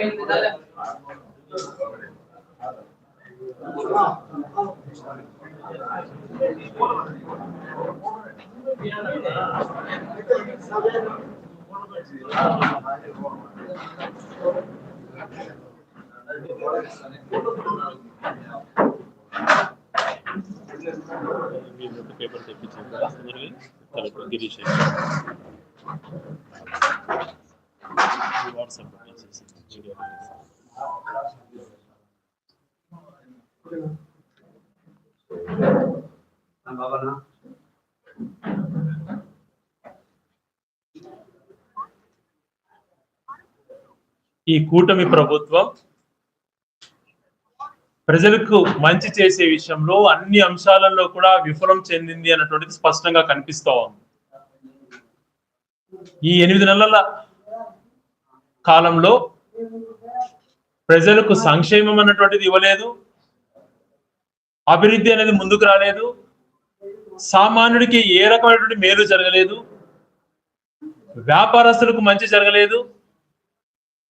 మీ ముందు పేపర్ తెప్పించారు కదా అందరివి కలెక్టర్ గిరీష్ వాట్సాప్ ఈ కూటమి ప్రభుత్వం ప్రజలకు మంచి చేసే విషయంలో అన్ని అంశాలలో కూడా విఫలం చెందింది అన్నటువంటిది స్పష్టంగా కనిపిస్తూ ఉంది. ఈ ఎనిమిది నెలల కాలంలో ప్రజలకు సంక్షేమం అన్నటువంటిది ఇవ్వలేదు. అభివృద్ధి అనేది ముందుకు రాలేదు. సామాన్యుడికి ఏ రకమైనటువంటి మేలు జరగలేదు. వ్యాపారస్తులకు మంచి జరగలేదు.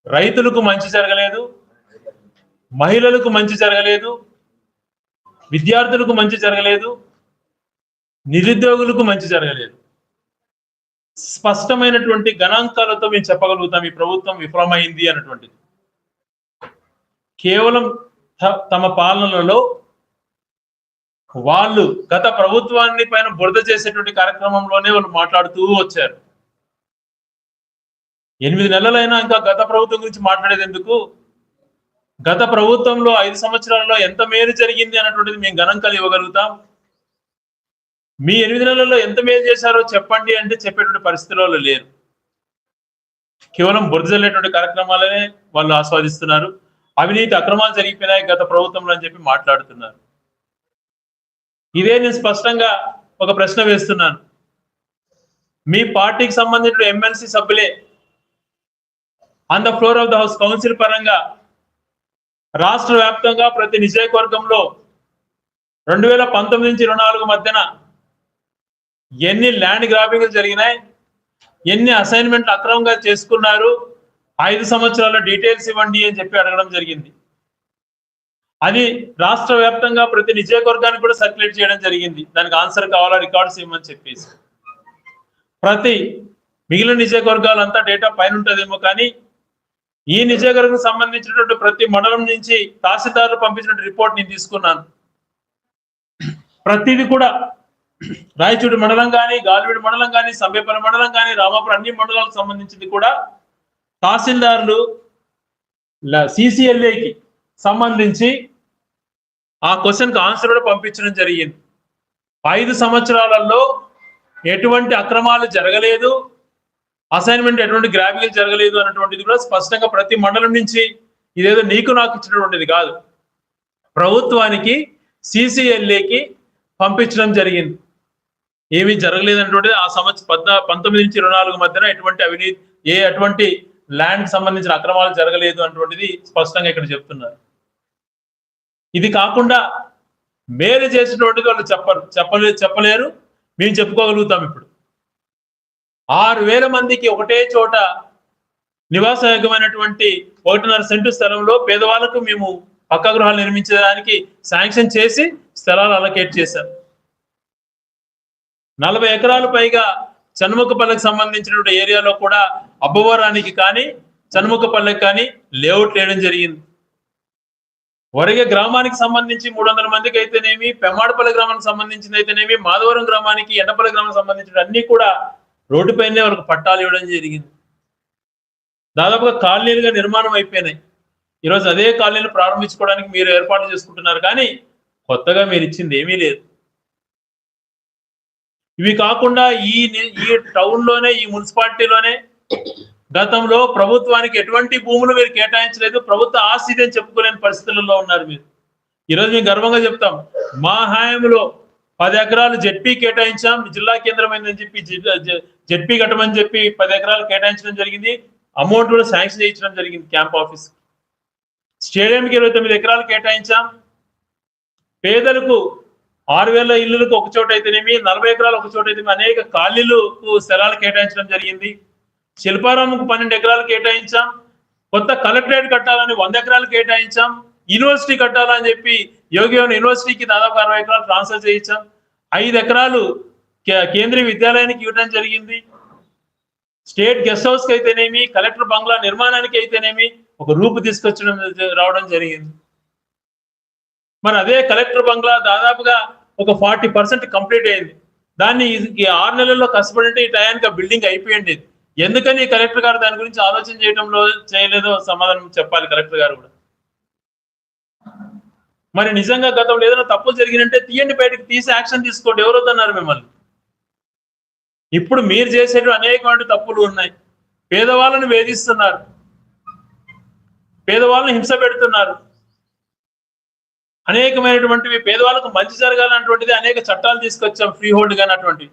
రైతులకు మంచి జరగలేదు. మహిళలకు మంచి జరగలేదు. విద్యార్థులకు మంచి జరగలేదు. నిరుద్యోగులకు మంచి జరగలేదు. స్పష్టమైనటువంటి గణాంకాలతో మేము చెప్పగలుగుతాం ఈ ప్రభుత్వం విఫలమైంది అన్నటువంటిది. కేవలం త- తమ పాలనలో వాళ్ళు గత ప్రభుత్వాన్ని పైన బురద చేసేటువంటి కార్యక్రమంలోనే వాళ్ళు మాట్లాడుతూ వచ్చారు. ఎనిమిది నెలలైనా ఇంకా గత ప్రభుత్వం గురించి మాట్లాడేది ఎందుకు గత ప్రభుత్వంలో ఐదు సంవత్సరాలలో ఎంత మేలు జరిగింది అన్నటువంటిది మేము గణాంకాలు ఇవ్వగలుగుతాం. మీ ఎనిమిది నెలల్లో ఎంత మేలు చేశారో చెప్పండి అంటే చెప్పేటువంటి పరిస్థితుల్లో లేరు. కేవలం బురదలేటువంటి కార్యక్రమాలనే వాళ్ళు ఆస్వాదిస్తున్నారు. అవినీతి అక్రమాలు జరిగిపోయినాయి గత ప్రభుత్వంలో అని చెప్పి మాట్లాడుతున్నారు. ఇదే నేను స్పష్టంగా ఒక ప్రశ్న వేస్తున్నాను. మీ పార్టీకి సంబంధించిన ఎమ్మెల్సీ సభ్యులే on the floor of the house council పరంగా రాష్ట్ర వ్యాప్తంగా ప్రతి నియోజకవర్గంలో రెండు వేల పంతొమ్మిది నుంచి ఇరవై నాలుగు మధ్యన ఎన్ని ల్యాండ్ గ్రాబింగ్లు జరిగినాయి ఎన్ని అసైన్మెంట్లు అక్రమంగా చేసుకున్నారు ఐదు సంవత్సరాల డీటెయిల్స్ ఇవ్వండి అని చెప్పి అడగడం జరిగింది. అది రాష్ట్ర వ్యాప్తంగా ప్రతి నియోజకవర్గానికి కూడా సర్క్యులేట్ చేయడం జరిగింది. దానికి ఆన్సర్ కావాలా రికార్డ్స్ ఇవ్వమని చెప్పేసి. ప్రతి మిగిలిన నియోజకవర్గాలంతా డేటా పైన ఉంటుందేమో కానీ ఈ నియోజకవర్గం సంబంధించినటువంటి ప్రతి మండలం నుంచి తహసీల్దారులు పంపించిన రిపోర్ట్ నేను తీసుకున్నాను. ప్రతిది కూడా రాయచూడి మండలం కానీ గాలివీడి మండలం కానీ సంబేపల్లి మండలం కానీ రామాపురం అన్ని మండలాలకు సంబంధించింది కూడా తహసీల్దారులు సిసిఎల్ఏకి సంబంధించి ఆ క్వశ్చన్కి ఆన్సర్ కూడా పంపించడం జరిగింది. ఐదు సంవత్సరాలలో ఎటువంటి అక్రమాలు జరగలేదు. అసైన్మెంట్ ఎటువంటి గ్రాఫికల్ జరగలేదు అన్నటువంటిది కూడా స్పష్టంగా ప్రతి మండలం నుంచి ఇదేదో నీకు నాకు ఇచ్చినటువంటిది కాదు. ప్రభుత్వానికి సిసిఎల్ఏకి పంపించడం జరిగింది. ఏమీ జరగలేదు అన్నటువంటిది ఆ సంవత్సరం పద్నా పంతొమ్మిది నుంచి ఇరవై నాలుగు మధ్యన ఎటువంటి అవినీతి ఏ అటువంటి ల్యాండ్ సంబంధించిన అక్రమాలు జరగలేదు అటువంటిది స్పష్టంగా ఇక్కడ చెప్తున్నారు. ఇది కాకుండా మేలు చేసినటువంటి వాళ్ళు చెప్పరు చెప్పలే చెప్పలేరు. మేము చెప్పుకోగలుగుతాం ఇప్పుడు. ఆరు వేల మందికి ఒకటే చోట నివాసయోగ్యమైనటువంటి ఒకటిన్నర సెంటు స్థలంలో పేదవాళ్ళకు మేము పక్క గృహాలు నిర్మించడానికి శాంక్షన్ చేసి స్థలాలు అలకేట్ చేశారు నలభై ఎకరాలు పైగా చన్ముఖపల్లెకి సంబంధించినటువంటి ఏరియాలో కూడా అబ్బవరానికి కానీ చన్ముఖపల్లెకి కానీ లేఅవుట్ వేయడం జరిగింది. వరిగే గ్రామానికి సంబంధించి మూడు వందల మందికి అయితేనేమి పెమ్మాడపల్లి గ్రామానికి సంబంధించింది అయితేనేమి మాధవరం గ్రామానికి ఎండపల్లి గ్రామానికి సంబంధించిన అన్ని కూడా రోడ్డుపైనే వాళ్ళకి పట్టాలు ఇవ్వడం జరిగింది. దాదాపుగా కాలనీలుగా నిర్మాణం అయిపోయినాయి. ఈరోజు అదే కాలనీలు ప్రారంభించుకోవడానికి మీరు ఏర్పాటు చేసుకుంటున్నారు కానీ కొత్తగా మీరు ఇచ్చింది ఏమీ లేదు. ఇవి కాకుండా ఈ ఈ టౌన్లోనే ఈ మున్సిపాలిటీలోనే గతంలో ప్రభుత్వానికి ఎటువంటి భూములు మీరు కేటాయించలేదు ప్రభుత్వ ఆస్తి అని చెప్పుకోలేని పరిస్థితులలో ఉన్నారు మీరు. ఈరోజు మేము గర్వంగా చెప్తాం మా హాయంలో పది ఎకరాలు జెడ్పీ కేటాయించాం జిల్లా కేంద్రమైందని చెప్పి జెడ్పీ కట్టమని చెప్పి పది ఎకరాలు కేటాయించడం జరిగింది అమౌంట్ కూడా శాంక్షన్ చేయించడం జరిగింది క్యాంప్ ఆఫీస్. స్టేడియంకి ఇరవై తొమ్మిది ఎకరాలు కేటాయించాం. పేదలకు ఆరు వేల ఇల్లులకు ఒక చోట అయితేనేమి నలభై ఎకరాలు ఒక చోట అయితేనేమి అనేక ఖాళీలకు స్థలాలు కేటాయించడం జరిగింది. శిల్పారామంకు పన్నెండు ఎకరాలు కేటాయించాం. కొత్త కలెక్టరేట్ కట్టాలని వంద ఎకరాలు కేటాయించాం. యూనివర్సిటీ కట్టాలని చెప్పి యోగియోన్ యూనివర్సిటీకి దాదాపు అరవై ఎకరాలు ట్రాన్స్ఫర్ చేయించాం. ఐదు ఎకరాలు కే- కేంద్రీయ విద్యాలయానికి ఇవ్వడం జరిగింది. స్టేట్ గెస్ట్ హౌస్కి అయితేనేమి కలెక్టర్ బంగ్లా నిర్మాణానికి అయితేనేమి ఒక రూపు తీసుకొచ్చడం రావడం జరిగింది. మరి అదే కలెక్టర్ బంగ్లా దాదాపుగా ఒక ఫార్టీ పర్సెంట్ కంప్లీట్ అయింది. దాన్ని ఈ- ఆరు నెలల్లో కష్టపడి ఈ టయానికి ఆ బిల్డింగ్ అయిపోయింది ఎందుకని కలెక్టర్ గారు దాని గురించి ఆలోచన చేయడంలో చేయలేదో సమాధానం చెప్పాలి కలెక్టర్ గారు కూడా. మరి నిజంగా గతంలో ఏదైనా తప్పులు జరిగినంటే తీయండి బయటకు తీసి యాక్షన్ తీసుకోండి. ఎవరొద్దన్నారు మిమ్మల్ని? ఇప్పుడు మీరు చేసేటువంటి అనేకమైన తప్పులు ఉన్నాయి. పేదవాళ్ళని వేధిస్తున్నారు. పేదవాళ్ళని హింస పెడుతున్నారు. అనేకమైనటువంటివి పేదవాళ్ళకు మంచి జరగాలన్నటువంటిది అనేక చట్టాలు తీసుకొచ్చాం ఫ్రీ హోల్డ్ కానీ అటువంటివి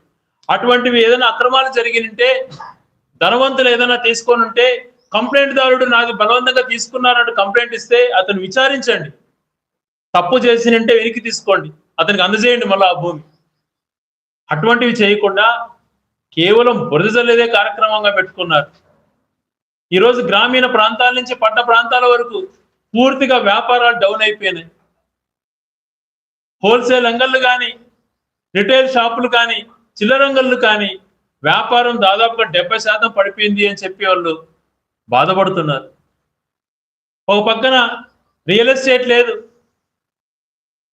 అటువంటివి ఏదైనా అక్రమాలు జరిగినంటే ధనవంతులు ఏదైనా తీసుకొని ఉంటే కంప్లైంట్ దారుడు నాకు బలవంతంగా తీసుకున్నారంటూ కంప్లైంట్ ఇస్తే అతను విచారించండి. తప్పు చేసినంటే వెనక్కి తీసుకోండి. అతనికి అందజేయండి మళ్ళీ ఆ భూమి. అటువంటివి చేయకుండా కేవలం బురద చల్లేదే కార్యక్రమంగా పెట్టుకున్నారు. ఈరోజు గ్రామీణ ప్రాంతాల నుంచి పట్ట ప్రాంతాల వరకు పూర్తిగా వ్యాపారాలు డౌన్ అయిపోయినాయి. హోల్సేల్ అంగళ్ళు కానీ రిటైల్ షాపులు కానీ చిల్లరంగళ్ళు కానీ వ్యాపారం దాదాపుగా డెబ్బై శాతం పడిపోయింది అని చెప్పి వాళ్ళు బాధపడుతున్నారు. ఒక పక్కన రియల్ ఎస్టేట్ లేదు.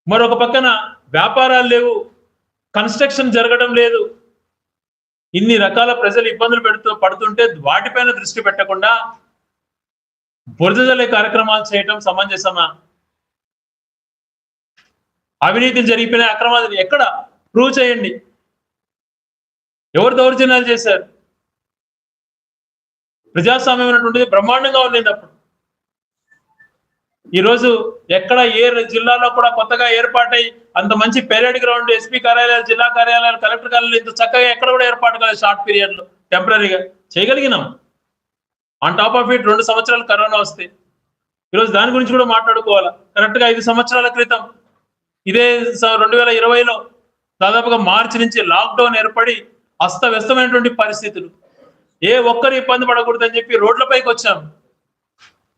మరొక పక్కన వ్యాపారాలు లేవు. కన్స్ట్రక్షన్ జరగడం లేదు. ఇన్ని రకాల ప్రజలు ఇబ్బందులు పెడుతూ పడుతుంటే వాటిపైన దృష్టి పెట్టకుండా బురదజల్లే కార్యక్రమాలు చేయటం సమంజసమా? అవినీతి జరిగిపోయిన అక్రమాలు ఎక్కడ? ప్రూవ్ చేయండి. ఎవరు దౌర్జన్యాలు చేశారు? ప్రజాస్వామ్యం అనేటువంటిది బ్రహ్మాండంగా ఉండేది అప్పుడు. ఈరోజు ఎక్కడ ఏ జిల్లాలో కూడా కొత్తగా ఏర్పాటై అంత మంచి పెరేడ్ గ్రౌండ్ ఎస్పీ కార్యాలయాలు జిల్లా కార్యాలయాలు కలెక్టర్ కార్యాలయాలు ఇంత చక్కగా ఎక్కడ కూడా ఏర్పాటు కాలేదు షార్ట్ పీరియడ్లో టెంపరీగా. చేయగలిగినాం. ఆన్ టాప్ ఆఫ్ ఇట్ రెండు సంవత్సరాలు కరోనా వస్తే. ఈరోజు దాని గురించి కూడా మాట్లాడుకోవాలి? కరెక్ట్గా ఐదు సంవత్సరాల క్రితం. ఇదే రెండు వేల ఇరవైలో దాదాపుగా మార్చి నుంచి లాక్డౌన్ ఏర్పడి అస్తవ్యస్తమైనటువంటి పరిస్థితులు. ఏ ఒక్కరు ఇబ్బంది పడకూడదని చెప్పి రోడ్లపైకి వచ్చాం.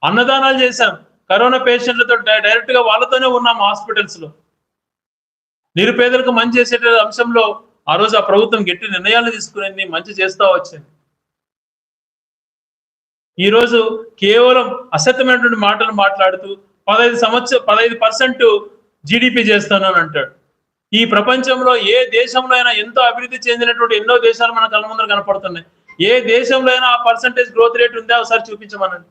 అన్నదానాలు చేశాం. కరోనా పేషెంట్లతో డైరెక్ట్గా వాళ్ళతోనే ఉన్నాం హాస్పిటల్స్లో నిరుపేదలకు మంచి చేసే అంశంలో ఆ రోజు ఆ ప్రభుత్వం గట్టి నిర్ణయాలు తీసుకునేది మంచి చేస్తా వచ్చింది. ఈరోజు కేవలం అసత్యమైనటువంటి మాటలు మాట్లాడుతూ పదహైదు సంవత్సరం పదహైదు పర్సెంట్ జీడిపి చేస్తానని అంటాడు. ఈ ప్రపంచంలో ఏ దేశంలో అయినా ఎంతో అభివృద్ధి చెందినటువంటి ఎన్నో దేశాలు మన కళ్ళ ముందర కనపడుతున్నాయి. ఏ దేశంలో అయినా ఆ పర్సంటేజ్ గ్రోత్ రేట్ ఉందా? ఒకసారి చూపించమనండి.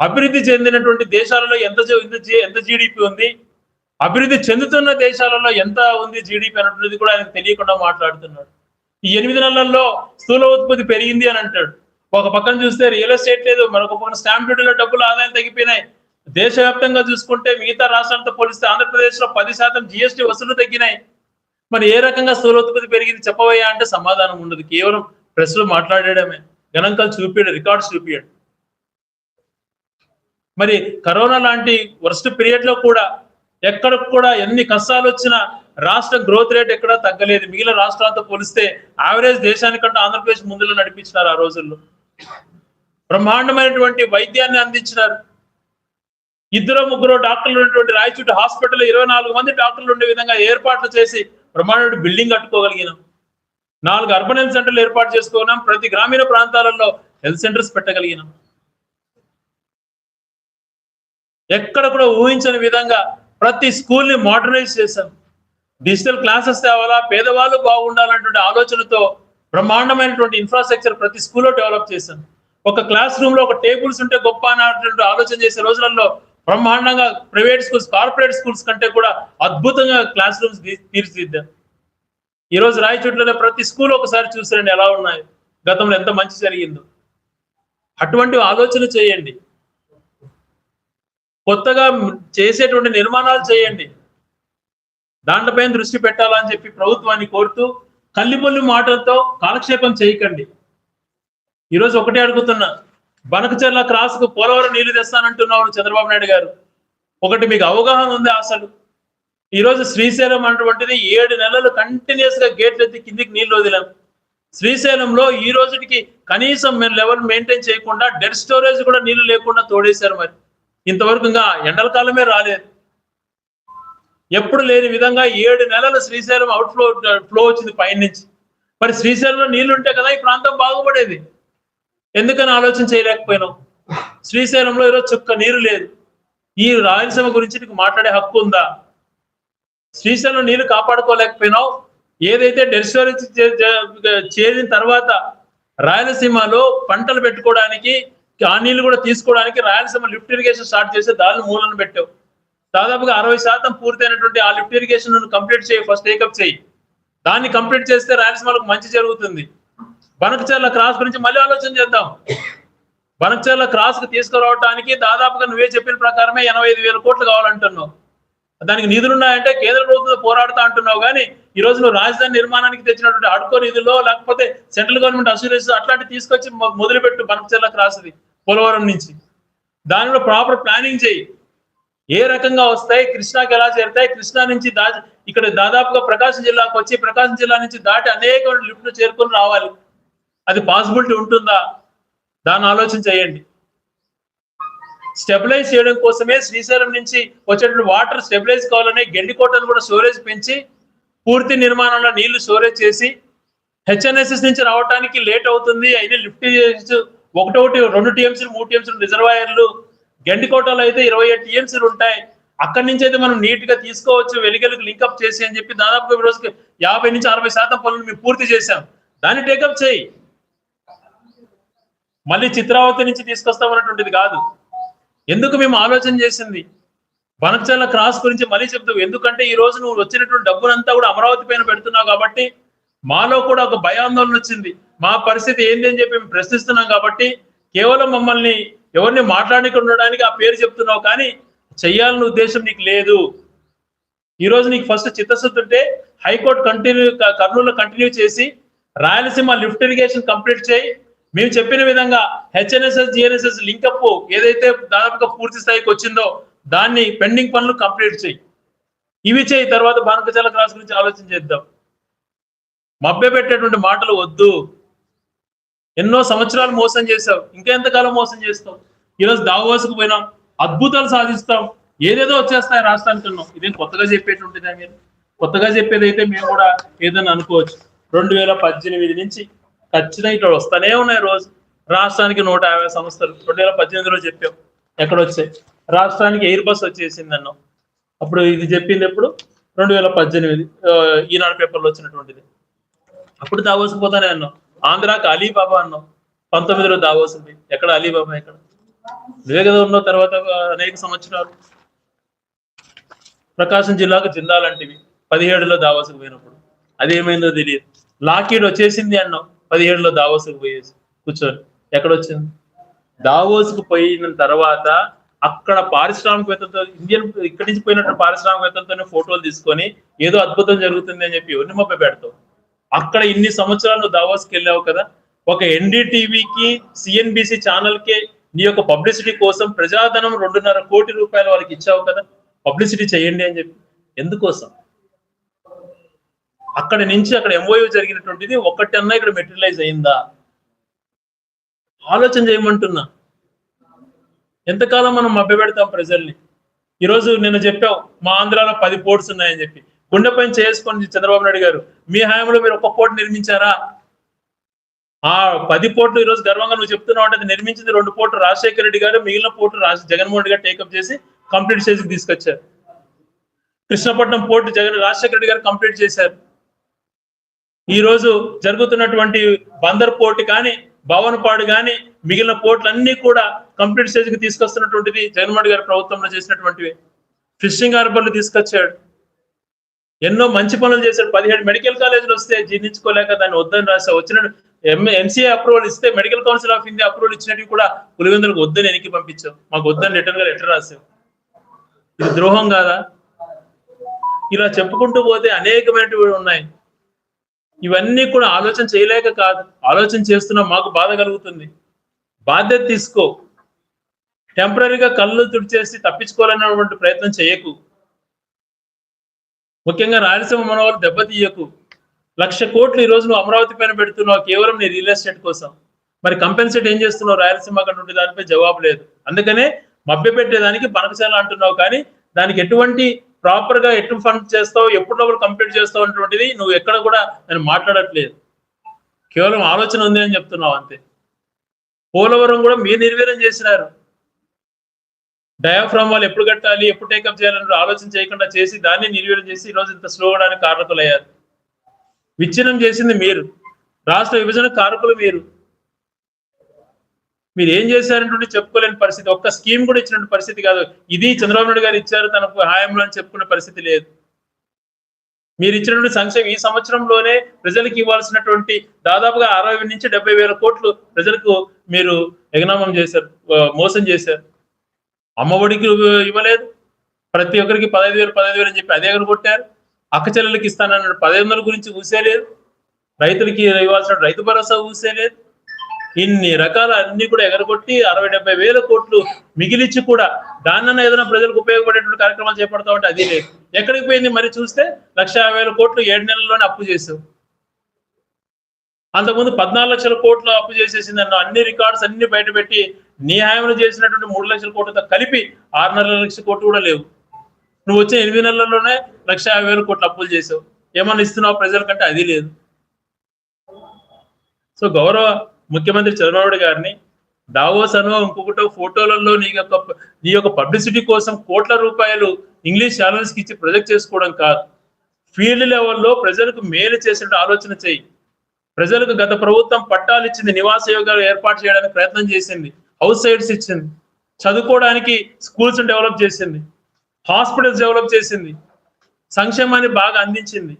అభివృద్ధి చెందినటువంటి దేశాలలో ఎంత ఎంత ఎంత జీడిపి ఉంది? అభివృద్ధి చెందుతున్న దేశాలలో ఎంత ఉంది జీడిపి అన్నటువంటిది కూడా ఆయనకు తెలియకుండా మాట్లాడుతున్నాడు. ఈ ఎనిమిది నెలల్లో స్థూల ఉత్పత్తి పెరిగింది అని అంటాడు. ఒక పక్కన చూస్తే రియల్ ఎస్టేట్ లేదు మరొక పక్కన స్టాంప్ డ్యూటీలో డబ్బులు ఆదాయం తగ్గిపోయినాయి. దేశవ్యాప్తంగా చూసుకుంటే మిగతా రాష్ట్రాలతో పోలిస్తే ఆంధ్రప్రదేశ్లో పది శాతం జిఎస్టీ వసూలు తగ్గినాయి. మరి ఏ రకంగా స్థూలోత్పత్తి పెరిగింది చెప్పవయ్యా అంటే సమాధానం ఉండదు. కేవలం ప్రెస్ మాట్లాడేయడమే మాట్లాడడమే. గణాంకాలు చూపించడు రికార్డ్స్ చూపించడు మరి కరోనా లాంటి వరస్ట్ పీరియడ్లో కూడా ఎక్కడ కూడా ఎన్ని కష్టాలు వచ్చినా రాష్ట్ర గ్రోత్ రేట్ ఎక్కడా తగ్గలేదు. మిగిలిన రాష్ట్రాలతో పోలిస్తే యావరేజ్ దేశానికంటే ఆంధ్రప్రదేశ్ ముందులో నడిపించినారు ఆ రోజుల్లో. బ్రహ్మాండమైనటువంటి వైద్యాన్ని అందించినారు. ఇద్దరు ముగ్గురు డాక్టర్లు ఉన్నటువంటి రాయచూటి హాస్పిటల్ ఇరవై నాలుగు మంది డాక్టర్లు ఉండే విధంగా ఏర్పాట్లు చేసి బ్రహ్మాండ బిల్డింగ్ కట్టుకోగలిగినాం. నాలుగు అర్బన్ హెల్త్ సెంటర్లు ఏర్పాటు చేసుకున్నాం. ప్రతి గ్రామీణ ప్రాంతాలలో హెల్త్ సెంటర్స్ పెట్టగలిగినాం. ఎక్కడ కూడా ఊహించని విధంగా ప్రతి స్కూల్ని మోడర్నైజ్ చేశాం. డిజిటల్ క్లాసెస్ తేవాలా పేదవాళ్ళు బాగుండాలన్నటువంటి ఆలోచనతో బ్రహ్మాండమైనటువంటి ఇన్ఫ్రాస్ట్రక్చర్ ప్రతి స్కూల్లో డెవలప్ చేశాం. ఒక క్లాస్ రూమ్లో ఒక టేబుల్స్ ఉంటే గొప్ప అన్నటువంటి ఆలోచన చేసే రోజులలో బ్రహ్మాండంగా ప్రైవేట్ స్కూల్స్ కార్పొరేట్ స్కూల్స్ కంటే కూడా అద్భుతంగా క్లాస్ రూమ్స్ తీర్చిదిద్దాం. ఈరోజు రాయచోట్లలో ప్రతి స్కూల్ ఒకసారి చూసారండి ఎలా ఉన్నాయి. గతంలో ఎంత మంచి జరిగిందో. అటువంటి ఆలోచన చేయండి. కొత్తగా చేసేటువంటి నిర్మాణాలు చేయండి. దాంట్లపైన దృష్టి పెట్టాలని చెప్పి ప్రభుత్వాన్ని కోరుతూ కల్లిపొల్లి మాటలతో కాలక్షేపం చేయకండి. ఈరోజు ఒకటే అడుగుతున్నా. బనకచెర్ల క్రాస్కు పోలవరం నీళ్ళు తెస్తానంటున్నావు చంద్రబాబు నాయుడు గారు. ఒకటి మీకు అవగాహన ఉంది అసలు. ఈరోజు శ్రీశైలం అన్నటువంటిది ఏడు నెలలు కంటిన్యూస్గా గేట్లు ఎత్తి కిందికి నీళ్ళు వదిలాం. శ్రీశైలంలో ఈ రోజుకి కనీసం మేము లెవెల్ మెయింటైన్ చేయకుండా డెడ్ స్టోరేజ్ కూడా నీళ్ళు లేకుండా తోడేశారు మరి. ఇంతవరకు ఇంకా ఎండల కాలమే రాలేదు. ఎప్పుడు లేని విధంగా ఏడు నెలలు శ్రీశైలం అవుట్ ఫ్లో ఫ్లో వచ్చింది పైనుంచి. మరి శ్రీశైలంలో నీళ్ళు ఉంటే కదా ఈ ప్రాంతం బాగుపడేది. ఎందుకని ఆలోచన చేయలేకపోయినావు? శ్రీశైలంలో ఈరోజు చుక్క నీరు లేదు. ఈ రాయలసీమ గురించి నీకు మాట్లాడే హక్కు ఉందా? శ్రీశైలం నీళ్ళు కాపాడుకోలేకపోయినావు? ఏదైతే డెడ్ చేరిన తర్వాత రాయలసీమలో పంటలు పెట్టుకోవడానికి ఆ నీళ్ళు కూడా తీసుకోవడానికి రాయలసీమ లిఫ్ట్ ఇరిగేషన్ స్టార్ట్ చేసి దాని మూలను పెట్టావు. దాదాపుగా అరవై శాతం పూర్తయినటువంటి ఆ లిఫ్ట్ ఇరిగేషన్ కంప్లీట్ చేయి ఫస్ట్ టేకప్ చేయి. దాన్ని కంప్లీట్ చేస్తే రాయలసీమలకు మంచి జరుగుతుంది. బనకచర్ల క్రాస్ గురించి మళ్ళీ ఆలోచన చేద్దాం. బనకచర్ల క్రాస్కి తీసుకురావడానికి దాదాపుగా నువ్వే చెప్పిన ప్రకారమే ఎనభై ఐదు వేల కోట్లు కావాలంటున్నావు. దానికి నిధులు ఉన్నాయంటే కేంద్ర ప్రభుత్వం పోరాడుతా అంటున్నావు కానీ ఈ రోజు నువ్వు రాజధాని నిర్మాణానికి తెచ్చినటువంటి అడుకో నిధుల్లో లేకపోతే సెంట్రల్ గవర్నమెంట్ అసూరెన్స్ అట్లాంటి తీసుకొచ్చి మొదలుపెట్టు బనకచర్ల క్రాస్ది పోలవరం నుంచి. దానిలో ప్రాపర్ ప్లానింగ్ చేయి. ఏ రకంగా వస్తాయి కృష్ణాకి ఎలా చేరుతాయి కృష్ణా నుంచి దా ఇక్కడ దాదాపుగా ప్రకాశం జిల్లాకు వచ్చి ప్రకాశం జిల్లా నుంచి దాటి అనేక లిఫ్ట్లు చేరుకొని రావాలి. అది పాసిబిలిటీ ఉంటుందా? దాన్ని ఆలోచన చేయండి. స్టెబిలైజ్ చేయడం కోసమే శ్రీశైలం నుంచి వచ్చేటువంటి వాటర్ స్టెబిలైజ్ కావాలని గెండికోటను కూడా స్టోరేజ్ పెంచి పూర్తి నిర్మాణంలో నీళ్ళు స్టోరేజ్ చేసి హెచ్ఎన్ఎస్ఎస్ నుంచి రావడానికి లేట్ అవుతుంది. అయినా లిఫ్ట్ ఒకటొకటి రెండు టీఎంసీలు మూడు టీఎంసీలు రిజర్వాయర్లు గండికోటలో అయితే ఇరవై ఏడు టీఎంసీలు ఉంటాయి. అక్కడి నుంచి అయితే మనం నీట్గా తీసుకోవచ్చు వెలిగెలకు లింకప్ చేసి అని చెప్పి దాదాపు ఈ రోజుకి యాభై నుంచి అరవై శాతం పనులు మేము పూర్తి చేశాం. దాన్ని టేకప్ చేయి. మళ్ళీ చిత్రావతి నుంచి తీసుకొస్తామన్నటువంటిది కాదు. ఎందుకు మేము ఆలోచన చేసింది? బనకచర్ల క్రాస్ గురించి మళ్ళీ చెప్తావు. ఎందుకంటే ఈ రోజు నువ్వు వచ్చినటువంటి డబ్బునంతా కూడా అమరావతి పైన పెడుతున్నావు కాబట్టి మాలో కూడా ఒక భయాందోళన వచ్చింది. మా పరిస్థితి ఏంది అని చెప్పి మేము ప్రశ్నిస్తున్నాం కాబట్టి కేవలం మమ్మల్ని ఎవరిని మాట్లాడకుండా ఉండడానికి ఆ పేరు చెప్తున్నావు కానీ చెయ్యాలన్న ఉద్దేశం నీకు లేదు. ఈ రోజు నీకు ఫస్ట్ చిత్తశుద్ధి ఉంటే హైకోర్టు కంటిన్యూ కర్నూలు కంటిన్యూ చేసి రాయలసీమ లిఫ్ట్ ఇరిగేషన్ కంప్లీట్ చేయి. మేము చెప్పిన విధంగా హెచ్ఎన్ఎస్ఎస్ జిఎన్ఎస్ఎస్ లింకప్ ఏదైతే దాదాపుగా పూర్తి స్థాయికి వచ్చిందో దాన్ని పెండింగ్ పనులు కంప్లీట్ చేయి. ఇవి చేయి తర్వాత బానకచాల క్రాస్ గురించి ఆలోచన చేద్దాం. మభ్య పెట్టేటువంటి మాటలు వద్దు. ఎన్నో సంవత్సరాలు మోసం చేసావు ఇంకెంతకాలం మోసం చేస్తావు? ఈరోజు దావోసుకు పోయినాం. అద్భుతాలు సాధిస్తాం. ఏదేదో వచ్చేస్తాయి రాష్ట్రానికి ఉన్నాం ఇదేం కొత్తగా చెప్పేటువంటిదా మీరు కొత్తగా చెప్పేది అయితే మేము కూడా ఏదైనా అనుకోవచ్చు. రెండు వేల పద్దెనిమిది నుంచి ఖచ్చితంగా ఇక్కడ వస్తానే ఉన్నాయి రోజు. రాష్ట్రానికి నూట యాభై సంస్థలు. రెండు వేల పద్దెనిమిదిలో చెప్పాం. ఎక్కడ వచ్చాయి? రాష్ట్రానికి ఎయిర్ బస్ వచ్చేసింది అన్నాం. అప్పుడు ఇది చెప్పింది ఎప్పుడు? రెండు వేల పద్దెనిమిది ఈనాడు పేపర్లో వచ్చినటువంటిది. అప్పుడు దావోసుకు పోతానే అన్నాం. ఆంధ్రాకి అలీబాబా అన్నాం. పంతొమ్మిదిలో దావోసింది ఎక్కడ అలీబాబా ఎక్కడ? నువ్వే కదా ఉన్నావు తర్వాత అనేక సంవత్సరాలు. ప్రకాశం జిల్లాకు జిందాలంటివి పదిహేడులో దావోసుకు పోయినప్పుడు. అదేమైందో తెలియదు. లాకీడ్ వచ్చేసింది అన్నాం. పదిహేడులో దావోసుకు పోయేసి కూర్చోండి ఎక్కడ వచ్చింది పోయిన తర్వాత అక్కడ పారిశ్రామికవేత్తలతో ఇండియన్ ఇక్కడి నుంచి పోయినట్టు పారిశ్రామికవేత్తలతోనే ఫోటోలు తీసుకొని ఏదో అద్భుతం జరుగుతుంది అని చెప్పి ఎవరిని మొబ్బ పెడతావు. అక్కడ ఇన్ని సంవత్సరాలు నువ్వు దావోస్కి వెళ్ళావు కదా ఒక ఎన్డీటీవీకి సిఎన్బిసి ఛానల్కి నీ యొక్క పబ్లిసిటీ కోసం ప్రజాధనం రెండున్నర కోటి రూపాయలు వాళ్ళకి ఇచ్చావు కదా పబ్లిసిటీ చేయండి అని చెప్పి. ఎందుకోసం? అక్కడ నుంచి అక్కడ ఎంఓయూ జరిగినటువంటిది ఒకటన్నా ఇక్కడ మెటీరియలైజ్ అయిందా? ఆలోచన చేయమంటున్నా. ఎంతకాలం మనం మభ్యపెడతాం ప్రజల్ని? ఈరోజు నేను చెప్పావు మా ఆంధ్రాలో పది పోర్ట్స్ ఉన్నాయని చెప్పి. గుండెపైన చేసుకొని చంద్రబాబు నాయుడు గారు. మీ హయాంలో మీరు ఒక్క పోర్టు నిర్మించారా? ఆ పది పోర్టులు ఈరోజు గర్వంగా నువ్వు చెప్తున్నావు అంటే అది నిర్మించింది రెండు పోర్టు రాజశేఖర రెడ్డి గారు మిగిలిన పోర్టు రాజ జగన్మోహన్ రెడ్డి గారు టేకప్ చేసి కంప్లీట్ చేసి తీసుకొచ్చారు. కృష్ణపట్నం పోర్టు జగన్ రాజశేఖర రెడ్డి గారు కంప్లీట్ చేశారు. ఈ రోజు జరుగుతున్నటువంటి బందర్ పోర్టు కానీ భవనపాడు కానీ మిగిలిన పోర్టులు కూడా కంప్లీట్ స్టేజ్కి తీసుకొస్తున్నటువంటిది జగన్మోహన్ గారి ప్రభుత్వంలో చేసినటువంటివి. ఫిషింగ్ హార్బర్లు తీసుకొచ్చాడు. ఎన్నో మంచి పనులు చేశాడు. పదిహేడు మెడికల్ కాలేజీలు వస్తే జీర్ణించుకోలేక దాన్ని వద్దని రాసా వచ్చిన ఎంసీఏ అప్రూవల్ ఇస్తే medical council of India approval ఇచ్చినట్టు కూడా పులివెందులకు వద్దని వెనక్కి పంపించాం మాకు వద్దని రిటర్న్గా లెటర్ రాసాం ఇది ద్రోహం కాదా? ఇలా చెప్పుకుంటూ పోతే అనేకమైనటువంటి ఉన్నాయి. ఇవన్నీ కూడా ఆలోచన చేయలేక కాదు. ఆలోచన చేస్తున్నా మాకు బాధ కలుగుతుంది. బాధ్యత తీసుకో. టెంపరీగా కళ్ళు తుడిచేసి తప్పించుకోవాలన్నటువంటి ప్రయత్నం చేయకు. ముఖ్యంగా రాయలసీమ మనవాళ్ళు దెబ్బతీయకు లక్ష కోట్లు ఈ రోజు నువ్వు అమరావతి పైన పెడుతున్నావు కేవలం నీ రియల్ ఎస్టేట్ కోసం. మరి కంపెన్సేట్ ఏం చేస్తున్నావు? రాయలసీమ నుండి దానిపై జవాబు లేదు. అందుకనే మభ్య పెట్టేదానికి పనకశాల అంటున్నావు కానీ దానికి ఎటువంటి ప్రాపర్గా ఎటు ఫండ్ చేస్తావు ఎప్పుడు లోపల కంప్లీట్ చేస్తావు అటువంటిది నువ్వు ఎక్కడ కూడా నేను మాట్లాడట్లేదు. కేవలం ఆలోచన ఉంది అని చెప్తున్నావు అంతే. పోలవరం కూడా మీరు నిర్వీర్యం చేసినారు. డయాఫ్రామ్ వాళ్ళు ఎప్పుడు కట్టాలి ఎప్పుడు టేకప్ చేయాలని ఆలోచన చేయకుండా చేసి దాన్ని నిర్వీర్యం చేసి ఈరోజు రోజు ఇంత స్లో అవడానికి కారకులయ్యారు విచ్ఛిన్నం చేసింది మీరు. రాష్ట్ర విభజన కారకులు మీరు. మీరు ఏం చేశారంటే చెప్పుకోలేని పరిస్థితి. ఒక్క స్కీమ్ కూడా ఇచ్చినటువంటి పరిస్థితి కాదు. ఇది చంద్రబాబు నాయుడు గారు ఇచ్చారు తనకు హాయంలో అని చెప్పుకునే పరిస్థితి లేదు. మీరు ఇచ్చినటువంటి సంక్షేమం ఈ సంవత్సరంలోనే ప్రజలకు ఇవ్వాల్సినటువంటి దాదాపుగా అరవై నుంచి డెబ్బై వేల కోట్లు ప్రజలకు మీరు ఎగనామం చేశారు మోసం చేశారు. అమ్మఒడికి ఇవ్వలేదు. ప్రతి ఒక్కరికి పదహైదు వేలు పదహైదు వేలు అని చెప్పి అదే కొట్టారు. అక్క చెల్లెలకి ఇస్తానన్న పదహైదు వందల గురించి ఊసేలేదు. రైతులకి ఇవ్వాల్సిన రైతు భరోసా ఊసేలేదు. ఇన్ని రకాల అన్ని కూడా ఎగరగొట్టి అరవై డెబ్బై వేల కోట్లు మిగిలిచ్చి కూడా దాన్నన్నా ఏదైనా ప్రజలకు ఉపయోగపడేటువంటి కార్యక్రమాలు చేపడతా ఉంటే అది లేదు. ఎక్కడికి పోయింది మరి చూస్తే లక్ష వేల కోట్లు ఏడు నెలల్లోనే అప్పు చేసావు అంతకుముందు పద్నాలుగు లక్షల కోట్లు అప్పు చేసేసింది అన్న అన్ని రికార్డ్స్ అన్ని బయటపెట్టి పెట్టి చేసినటువంటి మూడు లక్షల కోట్లతో కలిపి ఆరున్నర లక్షల కోట్లు కూడా లేవు. నువ్వు వచ్చిన ఎనిమిది నెలల్లోనే లక్ష యాభై వేల కోట్లు అప్పులు చేసావు ఏమన్నా ఇస్తున్నావు ప్రజలకంటే అది లేదు. సో గౌరవ ముఖ్యమంత్రి చంద్రబాబు గారిని దావోస్ అనో ఇంకొకటో ఫోటోలలో నీ యొక్క నీ యొక్క పబ్లిసిటీ కోసం కోట్ల రూపాయలు ఇంగ్లీష్ ఛానల్స్కి ఇచ్చి ప్రొజెక్ట్ చేసుకోవడం కాదు. ఫీల్డ్ లెవెల్లో ప్రజలకు మేలు చేసినట్టు ఆలోచన చేయి. ప్రజలకు గత ప్రభుత్వం పట్టాలు ఇచ్చింది నివాస యోగాలు ఏర్పాటు చేయడానికి ప్రయత్నం చేసింది హౌస్ సైడ్స్ ఇచ్చింది చదువుకోవడానికి స్కూల్స్ డెవలప్ చేసింది హాస్పిటల్స్ డెవలప్ చేసింది సంక్షేమాన్ని బాగా అందించింది.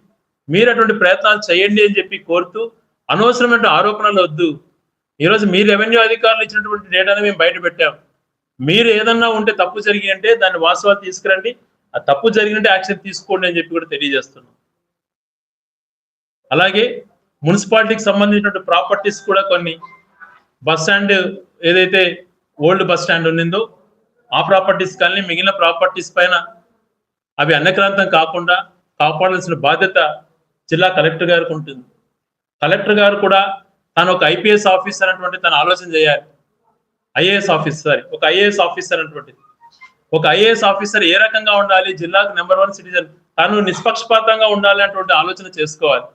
మీరు అటువంటి ప్రయత్నాలు చేయండి అని చెప్పి కోరుతూ అనవసరమైన ఆరోపణలు వద్దు. ఈరోజు మీ రెవెన్యూ అధికారులు ఇచ్చినటువంటి డేటాను మేము బయట పెట్టాం. మీరు ఏదన్నా ఉంటే తప్పు జరిగి అంటే దాన్ని వాస్తవాలు తీసుకురండి. ఆ తప్పు జరిగినట్టే యాక్షన్ తీసుకోండి అని చెప్పి కూడా తెలియజేస్తున్నాం. అలాగే మున్సిపాలిటీకి సంబంధించినటువంటి ప్రాపర్టీస్ కూడా కొన్ని. బస్ స్టాండ్ ఏదైతే ఓల్డ్ బస్ స్టాండ్ ఉన్నిందో ఆ ప్రాపర్టీస్ కానీ మిగిలిన ప్రాపర్టీస్ పైన అవి అన్నక్రాంతం కాకుండా కాపాడాల్సిన బాధ్యత జిల్లా కలెక్టర్ గారికి ఉంటుంది. కలెక్టర్ గారు కూడా తను ఒక ఐపీఎస్ ఆఫీసర్ అటువంటి తను ఆలోచన చేయాలి. ఐఏఎస్ ఆఫీసర్ సారీ ఒక ఐఏఎస్ ఆఫీసర్ అటువంటిది ఒక ఐఏఎస్ ఆఫీసర్ ఏ రకంగా ఉండాలి? జిల్లాకు నెంబర్ వన్ సిటిజన్ తను నిష్పక్షపాతంగా ఉండాలి అటువంటి ఆలోచన చేసుకోవాలి.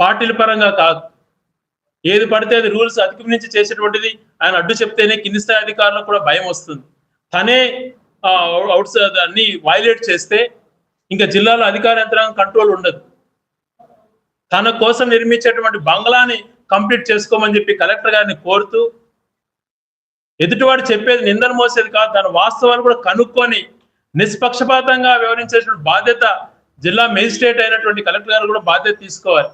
పార్టీల పరంగా కాదు. ఏది పడితే అది రూల్స్ అతిక్రమించి చేసేటువంటిది. ఆయన అడ్డు చెప్తేనే కింది స్థాయి అధికారులకు కూడా భయం వస్తుంది. తనే అవుట్ అన్ని వైలేట్ చేస్తే ఇంకా జిల్లాలో అధికార యంత్రాంగం కంట్రోల్ ఉండదు. తన కోసం నిర్మించేటువంటి బంగ్లాని కంప్లీట్ చేసుకోమని చెప్పి కలెక్టర్ గారిని కోరుతూ ఎదుటివాడు చెప్పేది నిందన మోసేది కాదు దాని వాస్తవాలు కూడా కనుక్కొని నిష్పక్షపాతంగా వ్యవహరించేటువంటి బాధ్యత జిల్లా మేజిస్ట్రేట్ అయినటువంటి కలెక్టర్ గారు కూడా బాధ్యత తీసుకోవాలి.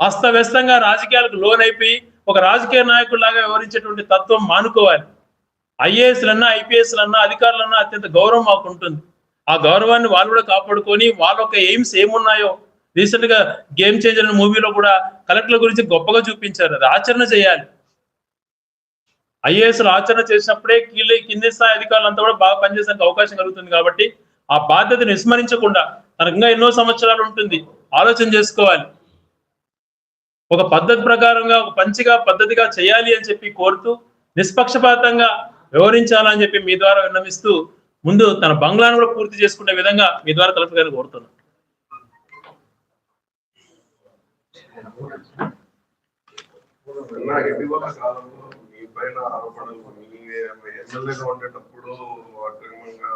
అస్తవ్యస్తంగా రాజకీయాలకు లోన్ అయిపోయి ఒక రాజకీయ నాయకుడిలాగా వ్యవహరించేటువంటి తత్వం మానుకోవాలి. ఐఏఎస్లన్నా ఐపీఎస్లన్నా అధికారులన్నా అత్యంత గౌరవం మాకు ఉంటుంది ఆ గౌరవాన్ని వాళ్ళు కూడా కాపాడుకొని వాళ్ళ యొక్క ఎయిమ్స్ ఏమున్నాయో రీసెంట్గా గేమ్ చేంజర్ అనే మూవీలో కూడా కలెక్టర్ల గురించి గొప్పగా చూపించారు. అది ఆచరణ చేయాలి. ఐఏఎస్ ఆచరణ చేసినప్పుడే కీళ్ళ కింది స్థాయి అధికారులంతా కూడా బాగా పనిచేసడానికి అవకాశం కలుగుతుంది కాబట్టి ఆ బాధ్యతను విస్మరించకుండా తనకు ఇంకా ఎన్నో సంవత్సరాలు ఉంటుంది. ఆలోచన చేసుకోవాలి. ఒక పద్ధతి ప్రకారంగా ఒక పంచిగా పద్ధతిగా చేయాలి అని చెప్పి కోరుతూ నిష్పక్షపాతంగా వ్యవహరించాలని చెప్పి మీ ద్వారా విన్నవిస్తూ ముందు తన బంగ్లాను కూడా పూర్తి చేసుకునే విధంగా మీ ద్వారా కలెక్టర్ గారిని కోరుతున్నాను. అన్నా ఇటీవల కాలంలో మీ పైన ఆరోపణలు మీ ఎమ్మెల్యేగా ఉండేటప్పుడు అక్రమంగా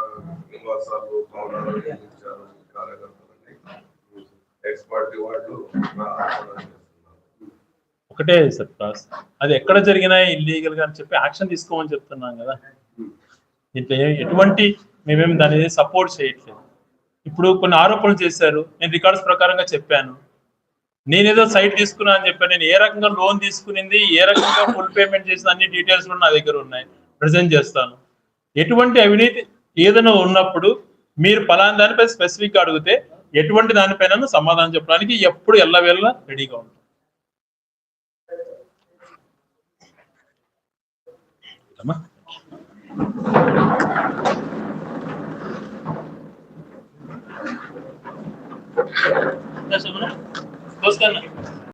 నివాసాలు భవనాలు నిర్మించారు కార్యకర్తలని ఎక్స్ పార్టీ వాళ్ళు నా ఆరోపణలు ఒకటే సార్ క్లాస్. అది ఎక్కడ జరిగినా ఇల్లీగల్గా అని చెప్పి యాక్షన్ తీసుకోమని చెప్తున్నాం కదా. దీంట్లో ఎటువంటి మేమేమి దాని సపోర్ట్ చేయట్లేదు. ఇప్పుడు కొన్ని ఆరోపణలు చేశారు. నేను రికార్డ్స్ ప్రకారంగా చెప్పాను. నేనేదో సైట్ తీసుకున్నా అని చెప్పాను. నేను ఏ రకంగా లోన్ తీసుకునింది ఏ రకంగా ఫుల్ పేమెంట్ చేసిన అన్ని డీటెయిల్స్ కూడా నా దగ్గర ఉన్నాయి. ప్రజెంట్ చేస్తాను. ఎటువంటి అవినీతి ఏదైనా ఉన్నప్పుడు మీరు పలానా దానిపై స్పెసిఫిక్గా అడిగితే ఎటువంటి దానిపైన సమాధానం చెప్పడానికి ఎప్పుడు ఎల్లవేళ రెడీగా ఉంటాం. అమ్మా. dos canales.